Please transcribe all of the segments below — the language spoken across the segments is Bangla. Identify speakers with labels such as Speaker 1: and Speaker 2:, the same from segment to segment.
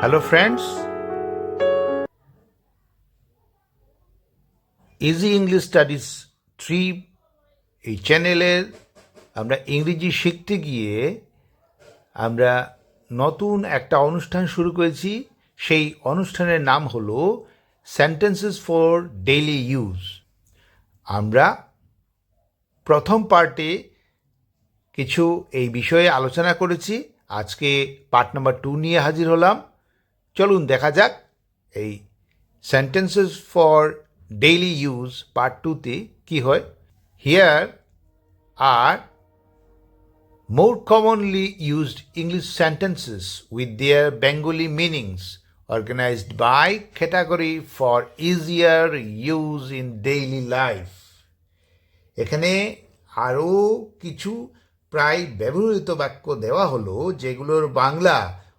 Speaker 1: Hello friends easy English studies three এই চ্যানেলের আমরা ইংরেজি শিখতে গিয়ে আমরা নতুন একটা অনুষ্ঠান শুরু করেছি। সেই অনুষ্ঠানের নাম হলো সেন্টেন্সেস ফর ডেইলি ইউজ আমরা প্রথম পার্টে কিছু এই বিষয়ে আলোচনা করেছি। আজকে পার্ট নাম্বার টু নিয়ে হাজির হলাম। চলুন দেখা যাক এই sentences for daily use part টুতে কী হয়। Here are more commonly used English sentences with their Bengali meanings organised by category for easier use in daily life এখানে আরও কিছু প্রায় ব্যবহৃত বাক্য দেওয়া হলো, যেগুলোর বাংলা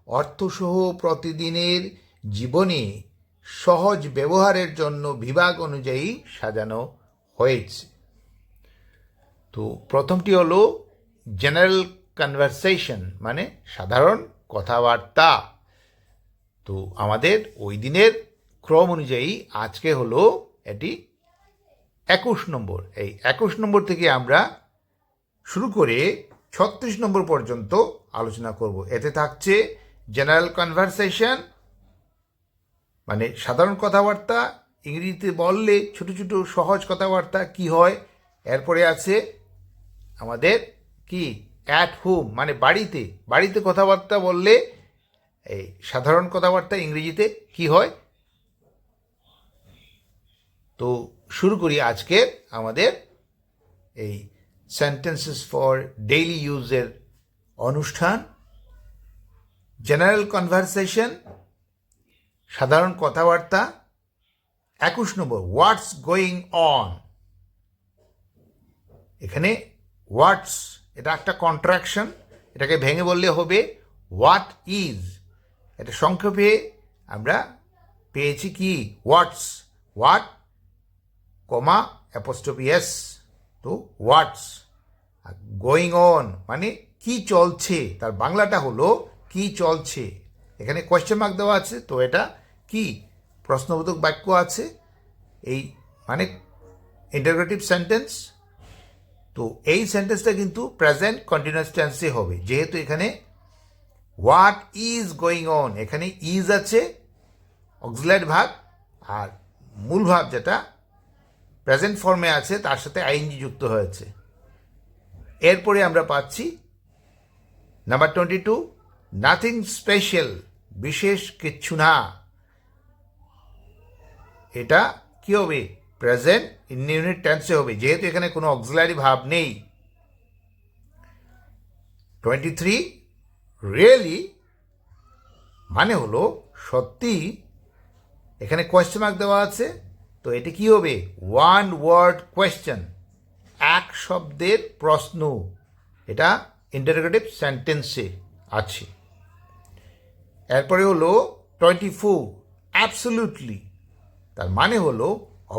Speaker 1: অর্থসহ প্রতিদিনের জীবনে সহজ ব্যবহারের জন্য বিভাগ অনুযায়ী সাজানো হয়েছে। তো প্রথমটি হলো জেনারেল কনভারসেশন মানে সাধারণ কথাবার্তা। তো আমাদের ওই দিনের ক্রম অনুযায়ী আজকে হলো এটি একুশ নম্বর। এই একুশ নম্বর থেকে আমরা শুরু করে ছত্রিশ নম্বর পর্যন্ত আলোচনা করব। এতে থাকছে জেনারেল কনভারসেশন মানে সাধারণ কথাবার্তা, ইংরেজিতে বললে ছোট ছোট সহজ কথাবার্তা কি হয়? এরপরে আছে আমাদের কি? অ্যাট হোম মানে বাড়িতে। বাড়িতে কথাবার্তা বললে এই সাধারণ কথাবার্তা ইংরেজিতে কি হয়? তো শুরু করি আজকে আমাদের এই সেন্টেন্সেস ফর ডেইলি ইউজের অনুষ্ঠান। জেনারেল কনভারসেশন, সাধারণ কথাবার্তা, একুশ নম্বর, হোয়াটস গোয়িং অন। এখানে হোয়াটস, এটা একটা কন্ট্রাকশন, এটাকে ভেঙে বললে হবে হোয়াট ইজ। এটা সংক্ষেপে আমরা পেয়েছি কি? What's, what, comma apostrophe S, তো হোয়াটস। গোয়িং অন মানে কি চলছে? তার বাংলাটা হলো কি চলছে? এখানে কোয়েশ্চেন মার্ক দেওয়া আছে, তো এটা কি? প্রশ্নবোধক বাক্য আছে, এই মানে ইন্টারগ্রেটিভ সেন্টেন্স তো এই সেন্টেন্সটা কিন্তু প্রেজেন্ট কন্টিনিউয়াস টেন্সে হবে, যেহেতু এখানে হোয়াট ইজ গোয়িং অন এখানে ইজ আছে অক্সিলাইট ভাগ, আর মূল ভাব যেটা প্রেজেন্ট ফর্মে আছে, তার সাথে আইএনজি যুক্ত হয়েছে। এরপরে আমরা পাচ্ছি number twenty two nothing special বিশেষ কিচ্ছু না। এটা কি হবে? প্রেজেন্ট ইন ইউনিট টেন্সে হবে। যেহেতু এখানে কোনো অক্সিলারি ভাব নেই। টোয়েন্টি থ্রি রিয়েলি মানে হলো সত্যি। এখানে কোয়েশ্চেন মার্ক দেওয়া আছে। তো এটি কি হবে? ওয়ান ওয়ার্ড কোয়েশ্চেন এক শব্দের প্রশ্ন। এটা ইন্টারোগেটিভ সেন্টেন্সে আছে। এরপরে হলো টোয়েন্টি ফোর অ্যাবসলুটলি তার মানে হলো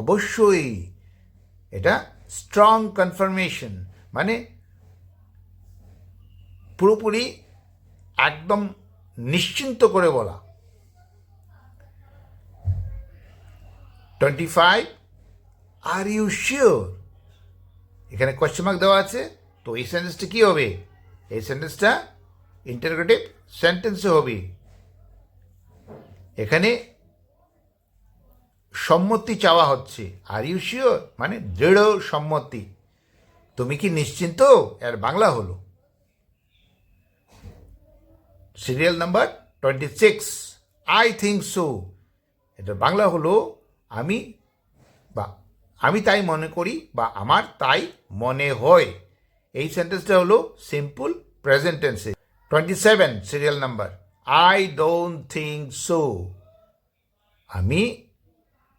Speaker 1: অবশ্যই। এটা স্ট্রং কনফার্মেশন মানে পুরোপুরি একদম নিশ্চিন্ত করে বলা। Twenty five are you sure এখানে কোয়েশ্চেন মার্ক দেওয়া আছে, তো এই সেন্টেন্সটা কী হবে? এই সেন্টেন্সটা ইন্টারগ্রেটিভ সেন্টেন্সে হবে। এখানে সম্মতি চাওয়া হচ্ছে। আর ইউ মানে দৃঢ় সম্মতি। তুমি কি নিশ্চিন্ত? এর বাংলা হলো। Serial number twenty six I think so এটা বাংলা হলো, আমি বা আমি তাই মনে করি বা আমার তাই মনে হয়। এই সেন্টেন্সটা হলো সিম্পল প্রেজেন্ট টেন্সে twenty seven serial number I don't think so আমি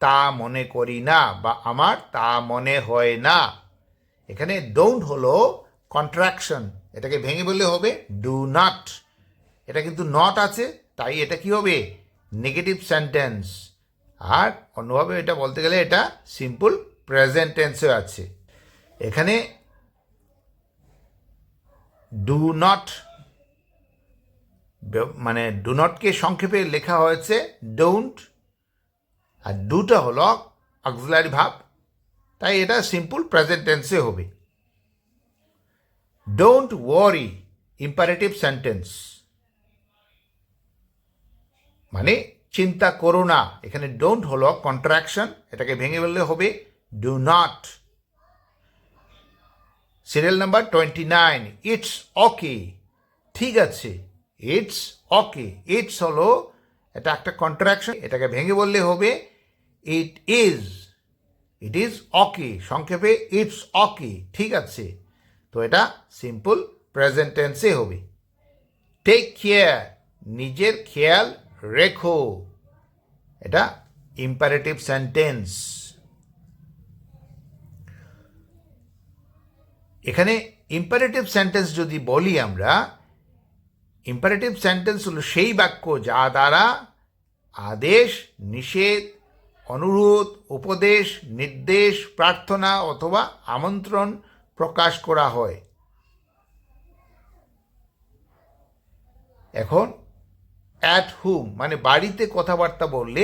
Speaker 1: তা মনে করি না বা আমার তা মনে হয় না। এখানে ডোন্ট হলো কন্ট্রাকশন এটাকে ভেঙে বললে হবে ডু নট এটা কিন্তু নট আছে, তাই এটা কি হবে? নেগেটিভ সেন্টেন্স আর অন্যভাবে এটা বলতে গেলে এটা সিম্পল প্রেজেন্ট টেন্সে আছে। এখানে ডু নট মানে ডু নটকে সংক্ষেপে লেখা হয়েছে ডোন্ট আর দুটা হলো অক্সিলারি ভাব, তাই এটা সিম্পল প্রেজেন্ট টেন্সে হবে। ডোন্ট ওয়ারি ইম্পারেটিভ সেন্টেন্স মানে চিন্তা করো না, এখানে ডোন্ট হলো কন্ট্রাকশন এটাকে ভেঙে বললে হবে do not serial number twenty nine it's okay ঠিক আছে ইটস ওকে ইটস হলো এটা একটা কন্ট্রাকশন এটাকে ভেঙে বললে হবে it is it is okay সংক্ষেপে ইটস ওকে ঠিক আছে। তো এটা সিম্পল প্রেজেন্ট টেন্সে হবে। টেক কেয়ার নিজের খেয়াল রেখো। এটা ইম্পারেটিভ সেন্টেন্স এখানে ইম্পারেটিভ সেন্টেন্স যদি বলি আমরা ইম্পারেটিভ সেন্টেন্স হলো সেই বাক্য যা দ্বারা আদেশ, নিষেধ, অনুরোধ, উপদেশ, নির্দেশ, প্রার্থনা অথবা আমন্ত্রণ প্রকাশ করা হয়। এখন অ্যাট হুম মানে বাড়িতে কথাবার্তা বললে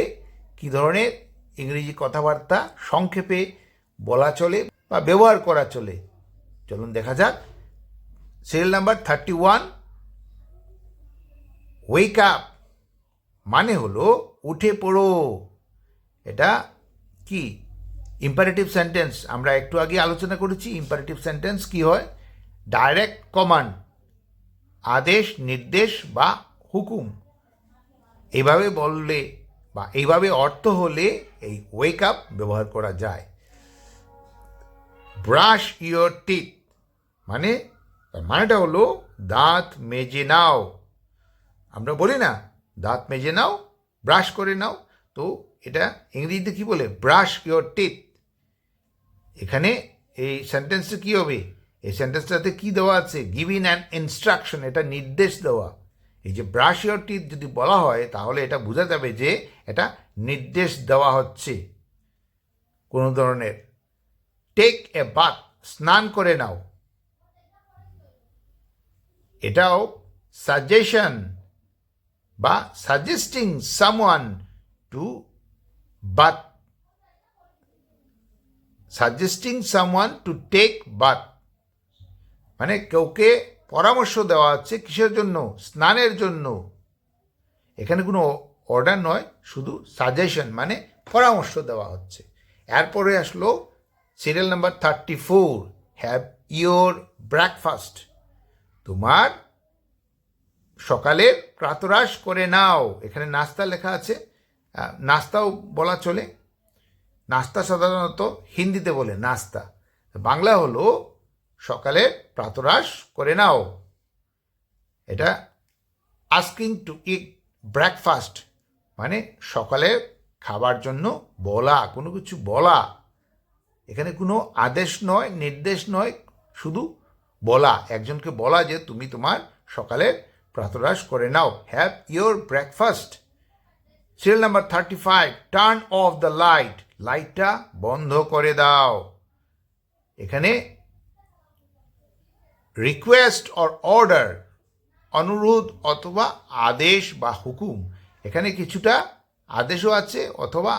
Speaker 1: কি ধরনের ইংরেজি কথাবার্তা সংক্ষেপে বলা চলে বা ব্যবহার করা চলে? চলুন দেখা যাক। Serial number thirty one wake up মানে হলো উঠে পড়ো। এটা কি? ইম্পারেটিভ সেন্টেন্স আমরা একটু আগে আলোচনা করেছি ইম্পারেটিভ সেন্টেন্স কি হয়? ডাইরেক্ট কমান্ড আদেশ, নির্দেশ বা হুকুম। এইভাবে বললে বা এইভাবে অর্থ হলে এই ওয়েক আপ ব্যবহার করা যায়। ব্রাশ ইয়োর টিথ মানে মানেটা হলো দাঁত মেজে নাও। আমরা বলি না, দাঁত মেজে নাও ব্রাশ করে নাও। তো এটা ইংরেজিতে কি বলে? ব্রাশ ইয়োর টিথ এখানে এই সেন্টেন্সটা কি হবে? এই সেন্টেন্সটাতে কি দেওয়া আছে? গিভিন অ্যান ইনস্ট্রাকশন এটা নির্দেশ দেওয়া। এই যে ব্রাশ ইয়োর টিথ যদি বলা হয়, তাহলে এটা বোঝা যাবে যে এটা নির্দেশ দেওয়া হচ্ছে। কোনো ধরনের। টেক এ বাথ স্নান করে নাও। এটাও সাজেশন বা suggesting someone to bath suggesting someone to take bath মানে কেউকে পরামর্শ দেওয়া হচ্ছে কিসের জন্য? স্নানের জন্য। এখানে কোনো অর্ডার নয়, শুধু সাজেশন মানে পরামর্শ দেওয়া হচ্ছে। এরপরে আসলো serial number thirty four have your breakfast তোমার সকালের প্রাতরাশ করে নাও। এখানে নাস্তা লেখা আছে। নাস্তাও বলা চলে। নাস্তা সাধারণত হিন্দিতে বলে নাস্তা। বাংলা হলো সকালে প্রাতরাশ করে নাও। এটা আস্কিং টু ইট ব্রেকফাস্ট মানে সকালে খাবার জন্য বলা, কোনো কিছু বলা। এখানে কোনো আদেশ নয়, নির্দেশ নয়, শুধু বলা। একজনকে বলা যে তুমি তোমার সকালে প্রাতরাশ করে নাও। Have your breakfast serial number thirty five turn off the light লাইটটা বন্ধ করে দাও। এখানে রিকোয়েস্ট অর অর্ডার অনুরোধ অথবা আদেশ বা হুকুম। এখানে কিছুটা আদেশও আছে অথবা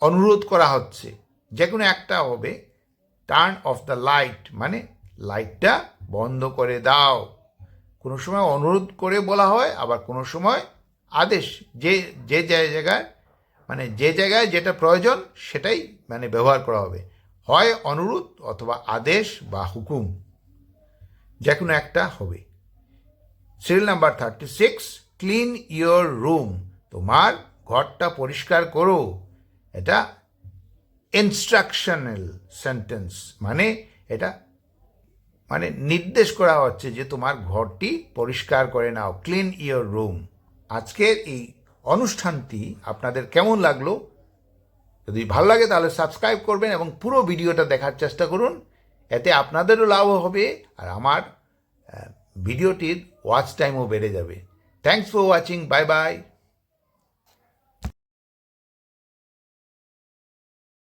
Speaker 1: অনুরোধ করা হচ্ছে। যে কোনো একটা হবে। টার্ন অফ দ্য লাইট মানে লাইটটা বন্ধ করে দাও। কোনো সময় অনুরোধ করে বলা হয়, আবার কোনো সময় আদেশ যে যে জায়গায় মানে যে জায়গায় যেটা প্রয়োজন সেটাই মানে ব্যবহার করা হবে। হয় অনুরোধ অথবা আদেশ বা হুকুম যে কোনো একটা হবে। Serial number thirty six clean your room তোমার ঘরটা পরিষ্কার করো। এটা ইনস্ট্রাকশনাল সেন্টেন্স মানে এটা মানে নির্দেশ করা হচ্ছে যে তোমার ঘরটি পরিষ্কার করে নাও ক্লিন ইয়োর রুম আজকের এই অনুষ্ঠানটি আপনাদের কেমন লাগল? যদি ভালো লাগে তাহলে সাবস্ক্রাইব করবেন এবং পুরো ভিডিওটা দেখার চেষ্টা করুন। এতে আপনাদেরও লাভ হবে আর আমার ভিডিওটির ওয়াচ টাইমও বেড়ে যাবে। Thanks for watching bye bye